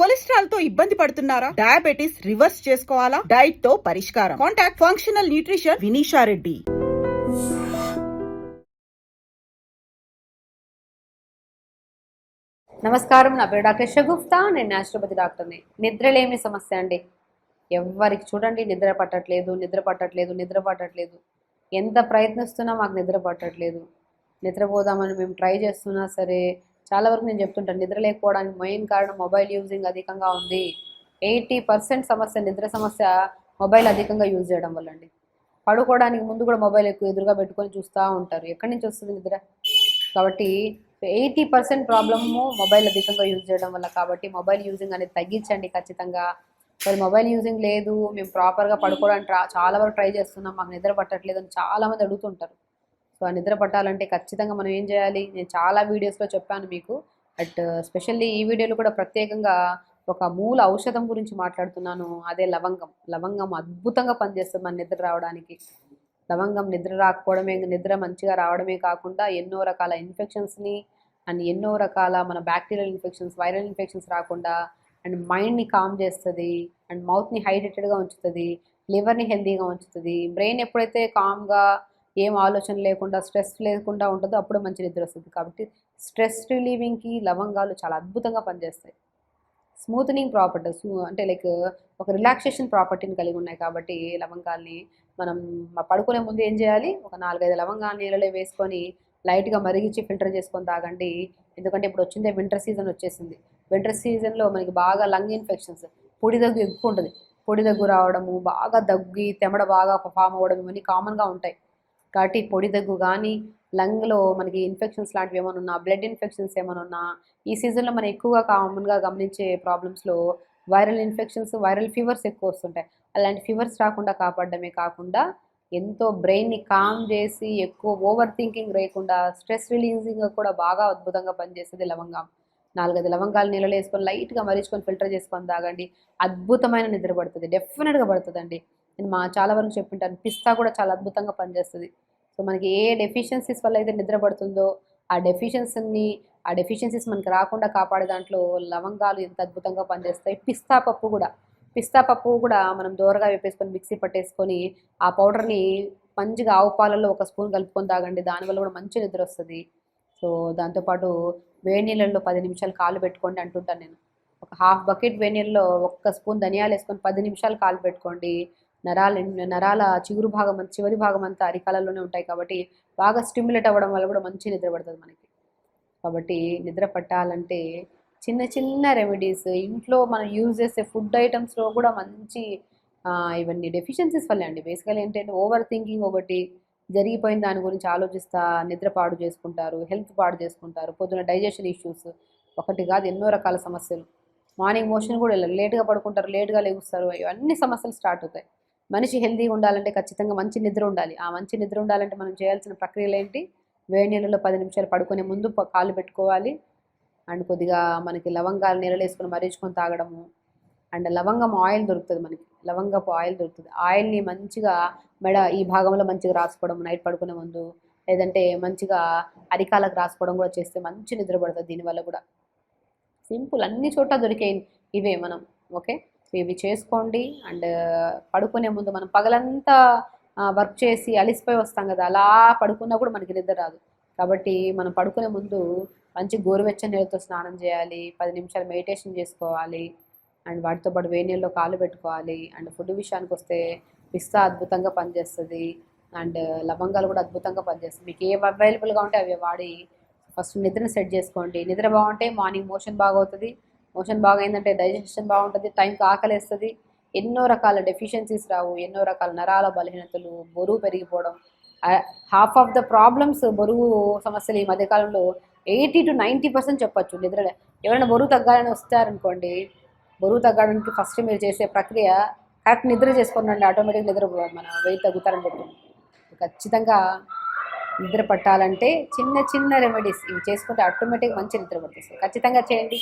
కొలెస్ట్రాల్తో ఇబ్బంది పడుతున్నారా? Diabetes reverse చేసుకోవాలా? డైట్తో పరిష్కారం. Contact functional nutrition Vinisha Reddy నమస్కారం నా పేరు డాక్టర్ షగుఫ్తా నేను నేచురోపతి డాక్టర్ని. నిద్రలేమి సమస్య అండి. ఎవరికి చూడండి నిద్ర పట్టట్లేదు నిద్ర పట్టట్లేదు నిద్ర పట్టట్లేదు. ఎంత ప్రయత్నిస్తున్నా మాకు నిద్ర పట్టట్లేదు. నిద్రపోదామని మేము ట్రై చేస్తున్నా సరే చాలా వరకు నేను చెప్తుంటాను నిద్ర లేకపోవడానికి మెయిన్ కారణం మొబైల్ యూజింగ్ అధికంగా ఉంది. ఎయిటీ పర్సెంట్ సమస్య నిద్ర సమస్య మొబైల్ అధికంగా యూజ్ చేయడం వల్ల అండి. పడుకోవడానికి ముందు కూడా మొబైల్ ఎక్కువ ఎదురుగా పెట్టుకొని చూస్తూ ఉంటారు. ఎక్కడి నుంచి వస్తుంది నిద్ర? కాబట్టి ఎయిటీ పర్సెంట్ ప్రాబ్లము మొబైల్ అధికంగా యూజ్ చేయడం వల్ల. కాబట్టి మొబైల్ యూజింగ్ అనేది తగ్గించండి ఖచ్చితంగా. మరి మొబైల్ యూజింగ్ లేదు మేము ప్రాపర్గా పడుకోవడానికి చాలా వరకు ట్రై చేస్తున్నాం మాకు నిద్ర పట్టట్లేదు అని చాలామంది అడుగుతుంటారు. సో ఆ నిద్ర పట్టాలంటే ఖచ్చితంగా మనం ఏం చేయాలి? నేను చాలా వీడియోస్లో చెప్పాను మీకు. అట్ స్పెషల్లీ ఈ వీడియోలో కూడా ప్రత్యేకంగా ఒక మూల ఔషధం గురించి మాట్లాడుతున్నాను. అదే లవంగం. లవంగం అద్భుతంగా పనిచేస్తుంది మన నిద్ర రావడానికి. లవంగం నిద్ర రాకపోవడమే నిద్ర మంచిగా రావడమే కాకుండా ఎన్నో రకాల ఇన్ఫెక్షన్స్ని అండ్ ఎన్నో రకాల మన బ్యాక్టీరియల్ ఇన్ఫెక్షన్స్ వైరల్ ఇన్ఫెక్షన్స్ రాకుండా అండ్ మైండ్ని కామ్ చేస్తుంది అండ్ మౌత్ని హైడ్రేటెడ్గా ఉంచుతుంది లివర్ని హెల్తీగా ఉంచుతుంది. బ్రెయిన్ ఎప్పుడైతే కామ్గా ఏం ఆలోచన లేకుండా స్ట్రెస్ లేకుండా ఉంటుందో అప్పుడు మంచి నిద్ర వస్తుంది. కాబట్టి స్ట్రెస్ రిలీవింగ్కి లవంగాలు చాలా అద్భుతంగా పనిచేస్తాయి. స్మూత్నింగ్ ప్రాపర్టీ అంటే లైక్ ఒక రిలాక్సేషన్ ప్రాపర్టీని కలిగి ఉన్నాయి కాబట్టి లవంగాల్ని మనం పడుకునే ముందు ఏం చేయాలి? ఒక నాలుగైదు లవంగాలు నీళ్ళలో వేసుకొని లైట్గా మరిగించి ఫిల్టర్ చేసుకొని తాగండి. ఎందుకంటే ఇప్పుడు వచ్చిందే వింటర్ సీజన్ వచ్చేసింది. వింటర్ సీజన్లో మనకి బాగా లంగ్ ఇన్ఫెక్షన్స్ పొడి దగ్గు ఎక్కువ ఉంటుంది. పొడి దగ్గు రావడము బాగా దగ్గి తెమడ బాగా ఫామ్ అవ్వడం ఇవన్నీ కామన్గా ఉంటాయి. కాబట్టి పొడి దగ్గు కానీ లంగ్లో మనకి ఇన్ఫెక్షన్స్ లాంటివి ఏమైనా ఉన్నా బ్లడ్ ఇన్ఫెక్షన్స్ ఏమైనా ఉన్నా ఈ సీజన్లో మనం ఎక్కువగా కామన్గా గమనించే ప్రాబ్లమ్స్లో వైరల్ ఇన్ఫెక్షన్స్ వైరల్ ఫీవర్స్ ఎక్కువ వస్తుంటాయి. అలాంటి ఫీవర్స్ రాకుండా కాపాడడమే కాకుండా ఎంతో బ్రెయిన్ని కామ్ చేసి ఎక్కువ ఓవర్ థింకింగ్ లేకుండా స్ట్రెస్ రిలీజింగ్ కూడా బాగా అద్భుతంగా పనిచేస్తుంది లవంగం. నాలుగైదు లవంగాలు నీళ్ళలో వేసుకొని లైట్గా మరిచుకొని ఫిల్టర్ చేసుకొని తాగండి. అద్భుతమైన నిద్ర పడుతుంది. డెఫినెట్గా పడుతుందండి. నేను మా చాలా వరకు చెప్పింటాను పిస్తా కూడా చాలా అద్భుతంగా పనిచేస్తుంది. సో మనకి ఏ డెఫిషియన్సీస్ వల్ల అయితే నిద్ర పడుతుందో ఆ డెఫిషియన్సీని ఆ డెఫిషియన్సీస్ మనకి రాకుండా కాపాడే దాంట్లో లవంగాలు ఎంత అద్భుతంగా పనిచేస్తాయి. పిస్తా పప్పు కూడా పిస్తా పప్పు కూడా మనం దోరగా వేపేసుకొని మిక్సీ పట్టేసుకొని ఆ పౌడర్ని మంచిగా ఆవు పాలలో ఒక స్పూన్ కలుపుకొని తాగండి. దానివల్ల కూడా మంచి నిద్ర వస్తుంది. సో దాంతోపాటు వేడి నీళ్ళల్లో పది నిమిషాలు కాలు పెట్టుకోండి అంటుంటాను నేను. ఒక హాఫ్ బకెట్ వేడి నీళ్ళలో ఒక్క స్పూన్ ధనియాలు వేసుకొని పది నిమిషాలు కాలు పెట్టుకోండి. నరాలు నరాల చిగురు భాగం చివరి భాగం అంతా అరికాలలోనే ఉంటాయి కాబట్టి బాగా స్టిమ్యులేట్ అవ్వడం వల్ల కూడా మంచి నిద్ర పడుతుంది మనకి. కాబట్టి నిద్ర పట్టాలంటే చిన్న చిన్న రెమెడీస్ ఇంట్లో మనం యూజ్ చేసే ఫుడ్ ఐటమ్స్లో కూడా మంచి ఇవన్నీ డెఫిషియన్సీస్ వల్లే అండి. బేసికల్ ఏంటంటే ఓవర్ థింకింగ్ ఒకటి జరిగిపోయిన దాని గురించి ఆలోచిస్తా నిద్ర పాడు చేసుకుంటారు హెల్త్ పాడు చేసుకుంటారు పొద్దున డైజెషన్ ఇష్యూస్ ఒకటి కాదు ఎన్నో రకాల సమస్యలు. మార్నింగ్ మోషన్ కూడా వెళ్ళరు లేట్గా పడుకుంటారు లేట్గా లేగుస్తారు ఇవన్నీ సమస్యలు స్టార్ట్ అవుతాయి. మనిషి హెల్తీగా ఉండాలంటే ఖచ్చితంగా మంచి నిద్ర ఉండాలి. ఆ మంచి నిద్ర ఉండాలంటే మనం చేయాల్సిన ప్రక్రియలు ఏంటి? వేడి నీళ్ళలో పది నిమిషాలు పడుకునే ముందు కాలు పెట్టుకోవాలి. అండ్ కొద్దిగా మనకి లవంగాలు నీళ్ళలో వేసుకొని మరించుకొని తాగడము. అండ్ లవంగం ఆయిల్ దొరుకుతుంది మనకి. లవంగపు ఆయిల్ దొరుకుతుంది. ఆయిల్ని మంచిగా మెడ ఈ భాగంలో మంచిగా రాసుకోవడం నైట్ పడుకునే ముందు లేదంటే మంచిగా అరికాలకు రాసుకోవడం కూడా చేస్తే మంచి నిద్ర పడుతుంది దీనివల్ల కూడా. సింపుల్ అన్ని చోట్ల దొరికే ఇవే మనం. ఓకే? సో ఇవి చేసుకోండి. అండ్ పడుకునే ముందు మనం పగలంతా వర్క్ చేసి అలిసిపోయి వస్తాం కదా అలా పడుకున్నా కూడా మనకి నిద్ర రాదు. కాబట్టి మనం పడుకునే ముందు మంచి గోరువెచ్చని నీళ్ళతో స్నానం చేయాలి. పది నిమిషాలు మెడిటేషన్ చేసుకోవాలి. అండ్ వాటితో పాటు వేడి నీళ్ళలో కాలు పెట్టుకోవాలి. అండ్ ఫుడ్ విషయానికి వస్తే పిస్తా అద్భుతంగా పనిచేస్తుంది. అండ్ లవంగాలు కూడా అద్భుతంగా పనిచేస్తుంది మీకు ఏవి అవైలబుల్గా ఉంటే అవి వాడి ఫస్ట్ నిద్రను సెట్ చేసుకోండి. నిద్ర బాగుంటే మార్నింగ్ మోషన్ బాగవుతుంది. మోషన్ బాగైందంటే డైజెషన్ బాగుంటుంది టైంకి ఆకలేస్తుంది. ఎన్నో రకాల డెఫిషియన్సీస్ రావు ఎన్నో రకాల నరాల బలహీనతలు బరువు పెరిగిపోవడం. హాఫ్ ఆఫ్ ద ప్రాబ్లమ్స్ బరువు సమస్యలు ఈ మధ్యకాలంలో ఎయిటీ టు నైంటీ పర్సెంట్ చెప్పచ్చు నిద్ర ఎవరైనా బరువు తగ్గాలని వస్తారనుకోండి బరువు తగ్గడానికి ఫస్ట్ మీరు చేసే ప్రక్రియ కరెక్ట్ నిద్ర చేసుకోండి ఆటోమేటిక్ నిద్ర మన వెయిట్ తగ్గుతారని చెప్తుంది ఖచ్చితంగా నిద్ర పట్టాలంటే చిన్న చిన్న రెమెడీస్ ఇవి చేసుకుంటే ఆటోమేటిక్ మంచి నిద్ర పడుతుంది ఖచ్చితంగా చేయండి.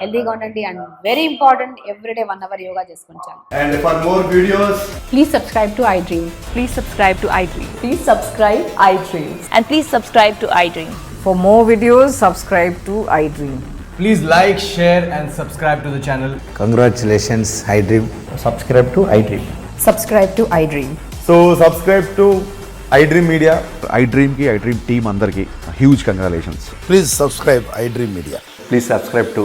హెల్దీగా ఉండండి and very important everyday one hour yoga చేసుకుంటాను and for more videos please subscribe to I Dream please subscribe to I Dream please subscribe I Dream and please subscribe to I Dream for more videos subscribe to I Dream please like share and subscribe to the channel congratulations I Dream subscribe to I Dream subscribe to I Dream so subscribe to I Dream media I డ్రీమ్కి I dream team అందరికి huge congratulations please subscribe I Dream media please subscribe to